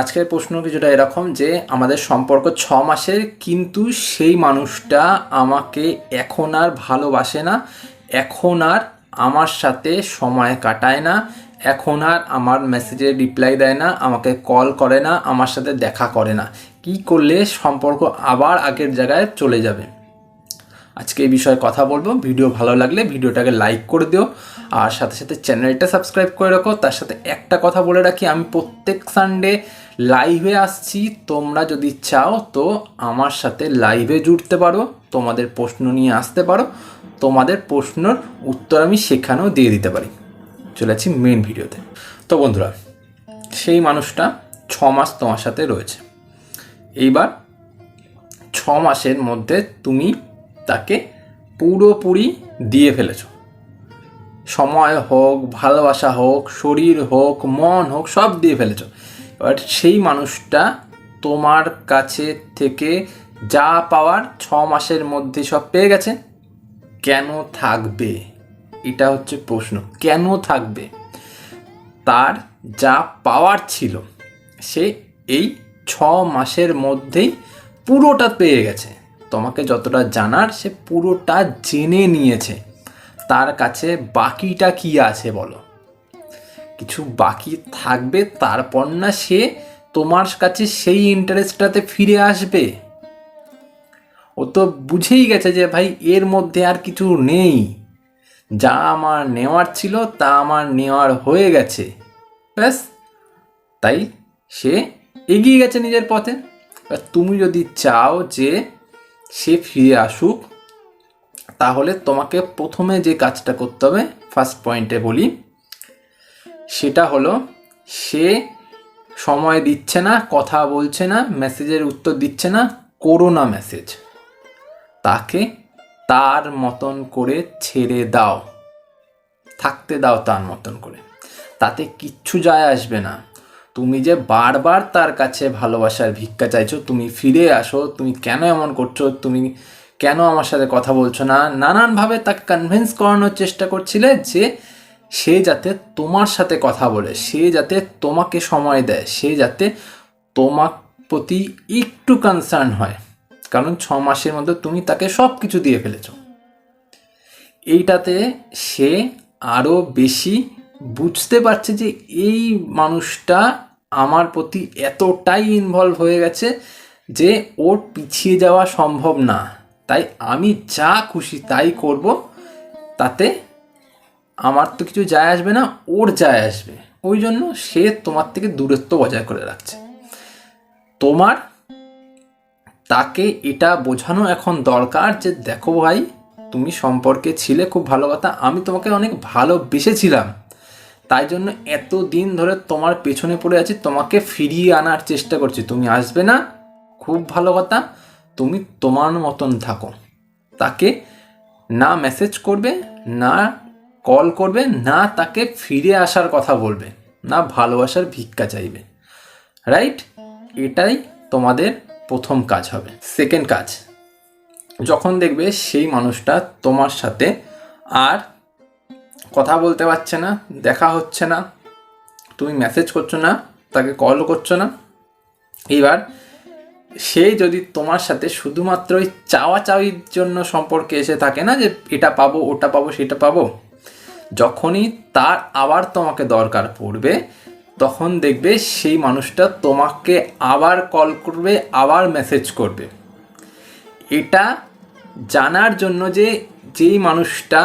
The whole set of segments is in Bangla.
আজকের প্রশ্ন কিছুটা এরকম যে আমাদের সম্পর্ক ছ মাসের, কিন্তু সেই মানুষটা আমাকে এখন আর ভালোবাসে না, এখন আর আমার সাথে সময় কাটায় না, এখন আর আমার মেসেজে রিপ্লাই দেয় না, আমাকে কল করে না, আমার সাথে দেখা করে না। কি করলে সম্পর্ক আবার আগের জায়গায় চলে যাবে? আজকে এই বিষয়ে কথা বলব। ভিডিও ভালো লাগলে ভিডিওটাকে লাইক করে দিও। আর সাথে সাথে চ্যানেলটা সাবস্ক্রাইব করে রাখো। তার সাথে একটা কথা বলে রাখি, আমি প্রত্যেক সানডে লাইভে আসছি। তোমরা যদি চাও তো আমার সাথে লাইভে জুড়তে পারো। তোমাদের প্রশ্ন নিয়ে আসতে পারো। তোমাদের প্রশ্নর উত্তর আমি সেখানেও দিয়ে দিতে পারি। চলে যাচ্ছি মেন ভিডিওতে। তো বন্ধুরা, সেই মানুষটা ছ মাস তোমার সাথে রয়েছে। এইবার ছ মাসের মধ্যে তুমি তাকে পুরোপুরি দিয়ে ফেলেছ। সময় হোক, ভালোবাসা হোক, শরীর হোক, মন হোক, সব দিয়ে ফেলেছো। এবার সেই মানুষটা তোমার কাছে থেকে যা পাওয়ার ছ মাসের মধ্যে সব পেয়ে গেছে। কেন থাকবে? এটা হচ্ছে প্রশ্ন। কেন থাকবে? তার যা পাওয়ার ছিল, সে এই ছ মাসের মধ্যেই পুরোটা পেয়ে গেছে। তোমাকে যতটা জানার, সে পুরোটা জেনে নিয়েছে। তার কাছে বাকিটা কি আছে বলো? কিছু বাকি থাকবে, তারপর না সে তোমার কাছে সেই ইন্টারেস্টটাতে ফিরে আসবে। ও তো বুঝেই গেছে যে, ভাই, এর মধ্যে আর কিছু নেই। যা আমার নেওয়ার ছিল, তা আমার নেওয়ার হয়ে গেছে। ব্যাস। তাই সে এগিয়ে গেছে নিজের পথে। তুমি যদি চাও যে সে ফিরে আসুক, তাহলে তোমাকে প্রথমে যে কাজটা করতে হবে ফার্স্ট পয়েন্টে বলি, সেটা হলো সে সময় দিচ্ছে না, কথা বলছে না মেসেজের উত্তর দিচ্ছে না করোনা মেসেজ তাকে তার মতন করে ছেড়ে দাও। থাকতে দাও তার মতন করে। তাতে কিচ্ছু যায় আসবে না। তুমি যে বারবার তার কাছে ভালোবাসার ভিক্ষা চাইছো, তুমি ফিরে আসো, তুমি কেন এমন করছ, তুমি কেন আমার সাথে কথা বলছো না? নানানভাবে তাকে কনভিন্স করানোর চেষ্টা করছিলে যে সে যাতে তোমার সাথে কথা বলে, সে যাতে তোমাকে সময় দেয়, সে যাতে তোমার প্রতি একটু কনসার্ন হয়। কারণ ছ মাসের মধ্যে তুমি তাকে সব কিছু দিয়ে ফেলেছ। এইটাতে সে আরও বেশি বুঝতে পারছে যে এই মানুষটা আমার প্রতি এতটাই ইনভলভ হয়ে গেছে যে ওর পিছিয়ে যাওয়া সম্ভব না। তাই আমি যা খুশি তাই করব, তাতে আমার তো কিছু যায় আসবে না, ওর যায় আসবে। ওই জন্য সে তোমার থেকে দূরত্ব বজায় করে রাখছে। তোমার তাকে এটা বোঝানো এখন দরকার যে দেখো ভাই, তুমি সম্পর্কে ছিলে, খুব ভালো কথা, আমি তোমাকে অনেক ভালোবেসেছিলাম। তাই জন্য এত দিন ধরে তোমার পেছনে পড়ে আছি, তোমাকে ফিরিয়ে আনার চেষ্টা করছি। তুমি আসবে না? খুব ভালো কথা। তুমি তোমার মতন থাকো। তাকে না মেসেজ করবে, না কল করবে, না তাকে ফিরে আসার কথা বলবে, না ভালোবাসার ভিক্ষা চাইবে। রাইট এটাই তোমাদের প্রথম কাজ হবে। সেকেন্ড কাজ, যখন দেখবে সেই মানুষটা তোমার সাথে আর কথা বলতে পারছে না, দেখা হচ্ছে না, তুমি মেসেজ করছ না, তাকে কল করছ না। এইবার সে যদি তোমার সাথে শুধুমাত্র ওই চাওয়া চাওয়ির জন্য সম্পর্কে এসে থাকে না যে এটা পাবো, ওটা পাবো, সেটা পাবো, যখনই তার আবার তোমাকে দরকার পড়বে, তখন দেখবে সেই মানুষটা তোমাকে আবার কল করবে, আবার মেসেজ করবে। এটা জানার জন্য যে যেই মানুষটা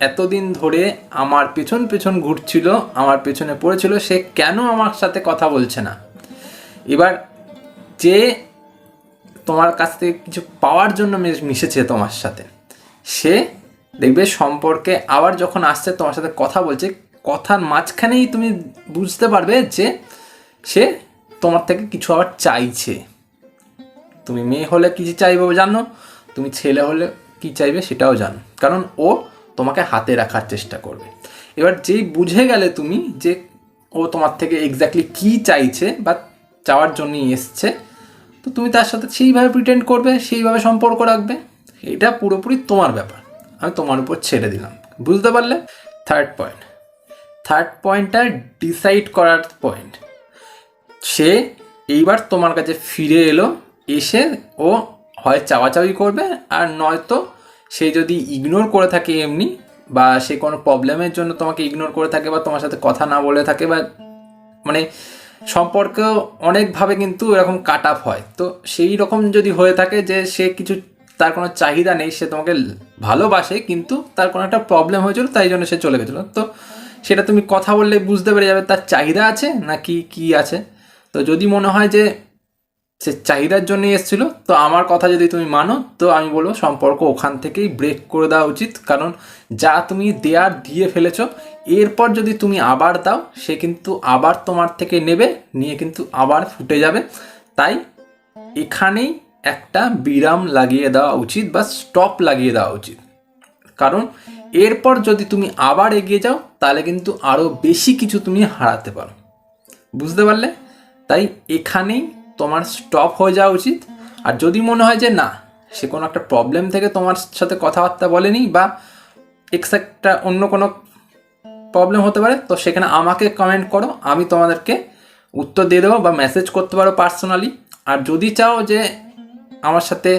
এতদিন ধরে আমার পেছন পেছন ঘুরছিল, আমার পেছনে পড়েছিল, সে কেন আমার সাথে কথা বলছে না? এবার যে তোমার কাছ থেকে কিছু পাওয়ার জন্য মিশেছে তোমার সাথে, সে দেখবে সম্পর্কে আবার যখন আসছে তোমার সাথে কথা বলছে, কথার মাঝখানেই তুমি বুঝতে পারবে যে সে তোমার থেকে কিছু আবার চাইছে। তুমি মেয়ে হলে কি চাইবে জানো, তুমি ছেলে হলে কি চাইবে সেটাও জানো। কারণ ও তোমাকে হাতে রাখার চেষ্টা করবে। এবার যেই বুঝে গেলে তুমি যে ও তোমার থেকে এক্স্যাক্টলি কি চাইছে বা চাওয়ার জন্যই এসছে, তো তুমি তার সাথে সেইভাবে প্রিটেন্ড করবে, সেইভাবে সম্পর্ক রাখবে। এটা পুরোপুরি তোমার ব্যাপার। আমি তোমার উপর ছেড়ে দিলাম। বুঝতে পারলে? থার্ড পয়েন্ট থার্ড পয়েন্টটা ডিসাইড করার পয়েন্ট সে এইবার তোমার কাছে ফিরে এলো, এসে ও হয় চাওয়াচাওয়ি করবে আর নয়তো সে যদি ইগনোর করে থাকে এমনি, বা সে কোনো প্রবলেমের জন্য তোমাকে ইগনোর করে থাকে বা তোমার সাথে কথা না বলে থাকে বা মানে সম্পর্ক অনেকভাবে কিন্তু এরকম কাট আপ হয়। তো সেই রকম যদি হয়ে থাকে যে সে কিছু, তার কোনো চাহিদা নেই, সে তোমাকে ভালোবাসে, কিন্তু তার কোনো একটা প্রবলেম হয়েছিল, তাই জন্য সে চলে গেছিল। তো সেটা তুমি কথা বললে বুঝতে পেরে যাবে, তার চাহিদা আছে নাকি কি আছে? তো যদি মনে হয় যে সে চাহিদার জন্যই এসেছিল। তো আমার কথা যদি তুমি মানো, তো আমি বলব সম্পর্ক ওখান থেকেই ব্রেক করে দেওয়া উচিত। কারণ যা তুমি দেয়ার দিয়ে ফেলেছো, এরপর যদি তুমি আবার দাও, সে কিন্তু আবার তোমার থেকে নেবে, নিয়ে কিন্তু আবার ফুটে যাবে। তাই এখানেই একটা বিরাম লাগিয়ে দেওয়া উচিত বা স্টপ লাগিয়ে দেওয়া উচিত। কারণ এরপর যদি তুমি আবার এগিয়ে যাও, তাহলে কিন্তু আরও বেশি কিছু তুমি হারাতে পারো। বুঝতে পারলে? তাই এখানেই তোমার স্টপ হয়ে যাওয়া উচিত। আর যদি মনে হয় যে না, সে কোনো একটা প্রবলেম থেকে তোমার সাথে কথাবার্তা বলেনি বা এক্সট্রা অন্য কোনো প্রবলেম হতে পারে, তো সেখানে আমাকে কমেন্ট করো, আমি তোমাদেরকে উত্তর দিয়ে দেবো বা মেসেজ করতে পারো পার্সোনালি আর যদি চাও যে আমার সাথে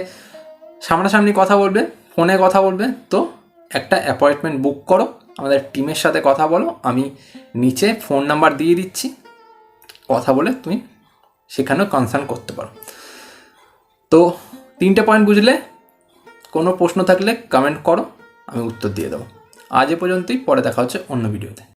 সামনাসামনি কথা বলবে ফোনে কথা বলবে, তো একটা অ্যাপয়েন্টমেন্ট বুক করো, আমাদের টিমের সাথে কথা বলো, আমি নিচে ফোন নাম্বার দিয়ে দিচ্ছি, কথা বলে তুমি সেখানেও কনসার্ন করতে পারো। তো তিনটে পয়েন্ট বুঝলে? কোনো প্রশ্ন থাকলে কমেন্ট করো, আমি উত্তর দিয়ে দেবো। আজ এ পর্যন্তই, পরে দেখা হচ্ছে অন্য ভিডিওতে